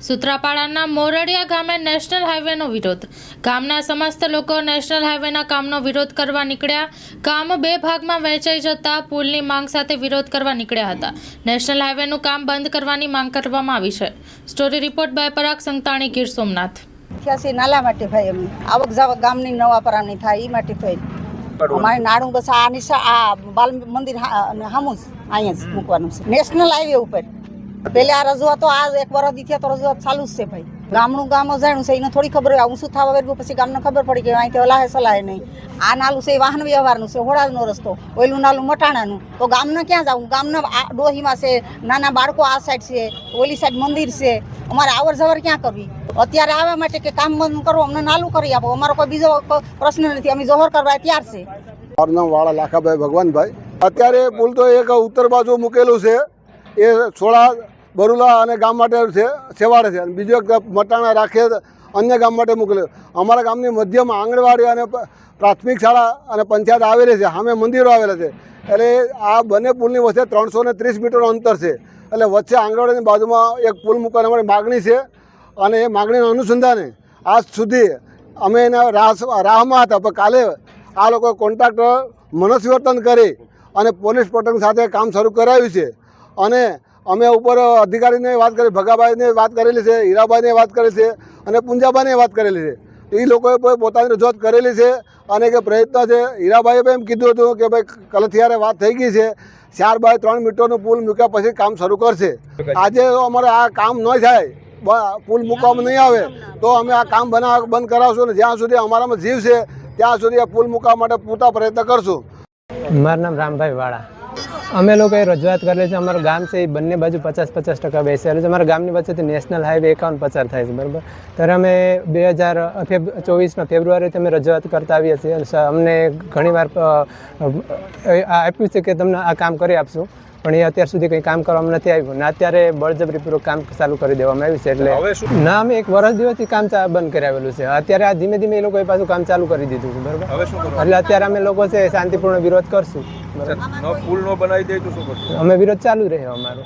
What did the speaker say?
સુત્રાપાડાના મોરડિયા ગામે નેશનલ હાઈવેનો વિરોધ. ગામના સમસ્ત લોકો નેશનલ હાઈવેના કામનો વિરોધ કરવા નીકળ્યા. કામ બે ભાગમાં વહેંચાઈ જતા પુલની માંગ સાથે વિરોધ કરવા નીકળ્યા હતા. નેશનલ હાઈવેનું કામ બંધ કરવાની માંગ કરવામાં આવી છે. Story report by Parag Santani Gir Somnath. અઠ્યાસી નાલા માટે ભાઈ અમે. આવક જાવક ગામની નવા પરામણી થાય એ માટે થઈ અમારે નાડું બસ આ નિશા આ બાલ મંદિર હા- અને હામું જ અહીંયા જ મૂકવાનું છે. નેશનલ હાઈવે ઉપર. પેલે આ રજૂઆતો આ એક વર્ષ થયા તો રજૂઆત ચાલુ જ છે ભાઈ. ગામનું ગામ જાણ્યું છે, એને થોડી ખબર હોય. ઊંચું થવા વર્ગું પછી ગામને ખબર પડી કે અહીંથી ઓલાહે સલાહે નહીં. આ નાલું છે વાહન વ્યવહારનું છે હોળાનો રસ્તો. ઓલું નાલું મટાણાનું. તો ગામને ક્યાં જવું? ગામના આ ડોહીમાં છે, નાના બાળકો આ સાઈડ છે, ઓલી સાઈડ મંદિર છે. અમારે આવર જવર ક્યાં કરવી? અત્યારે આવવા માટે કે કામ બંધ કરો અમને નાલું કરી આપો. અમારો કોઈ બીજો પ્રશ્ન નથી. અમે જોહર કરવા તૈયાર છે. મારું નામ વાળા લાખાભાઈ ભગવાનભાઈ. અત્યારે પુલ તો એક ઉત્તર બાજુ મૂકેલું છે. એ છોડા બરુલા અને ગામ માટે સેવાડે છે. અને બીજો એક મટાણા રાખે અન્ય ગામ માટે મોકલે અમારા ગામની મધ્યમાં આંગણવાડી અને પ્રાથમિક શાળા અને પંચાયત આવેલી છે. સામે મંદિરો આવેલા છે. એટલે આ બંને પુલની વચ્ચે ત્રણસો ને ત્રીસ મીટરનું અંતર છે. એટલે વચ્ચે આંગણવાડીની બાજુમાં એક પુલ મૂકવાની અમારી માગણી છે. અને એ માગણીના અનુસંધાને આજ સુધી અમે એના રાહ રાહમાં હતા. પણ કાલે આ લોકો કોન્ટ્રાક્ટર મનસ્વર્તન કરી અને પોલીસ પ્રોટેક્શન સાથે કામ શરૂ કરાવ્યું છે. અને અમે ઉપર અધિકારીને વાત કરી, ભગાભાઈને વાત કરેલી છે હીરાભાઈને વાત કરેલી છે અને પુંજાભાઈને વાત કરેલી છે. એ લોકોએ પોતાની રજૂઆત કરેલી છે અને કે પ્રયત્ન છે. હીરાભાઈએ પણ એમ કીધું હતું કે ભાઈ, કલથિયારે વાત થઈ ગઈ છે. ચાર બાય ત્રણ મીટરનું પુલ મૂક્યા પછી કામ શરૂ કરશે. આજે અમારે આ કામ ન થાય પુલ મૂકવામાં નહીં આવે, તો અમે આ કામ બનાવવા બંધ કરાવશું અને જ્યાં સુધી અમારામાં જીવ છે, ત્યાં સુધી આ પુલ મૂકવા માટે પૂરતા પ્રયત્ન કરશું. મારું નામ રામભાઈ વાળા. અમે લોકોએ રજૂઆત કરેલી છે અમારું ગામ છે એ બંને બાજુ પચાસ પચાસ ટકા બેસેલું છે. અમારા ગામની વચ્ચેથી નેશનલ હાઈવે એકાવન પસાર થાય છે, બરાબર? ત્યારે અમે બે હજાર ફેબ, ચોવીસમાં ફેબ્રુઆરીથી અમે રજૂઆત કરતા આવીએ છીએ. અમને ઘણીવાર આપ્યું છે કે તમને આ કામ કરી આપશું. પણ એ અત્યાર સુધી કંઈ કામ કરવામાં નથી આવ્યું. ને અત્યારે બળજબરીપૂર્વક કામ ચાલુ કરી દેવામાં આવ્યું છે એટલે ના અમે એક વર્ષ દિવસથી કામ બંધ કરાવેલું છે. અત્યારે આ ધીમે ધીમે એ લોકોએ પાછું કામ ચાલુ કરી દીધું છે બરાબર? હવે શું એટલે અત્યારે અમે લોકો છે શાંતિપૂર્ણ વિરોધ કરશું અમે વિરોધ ચાલુ રહ્યો અમારો.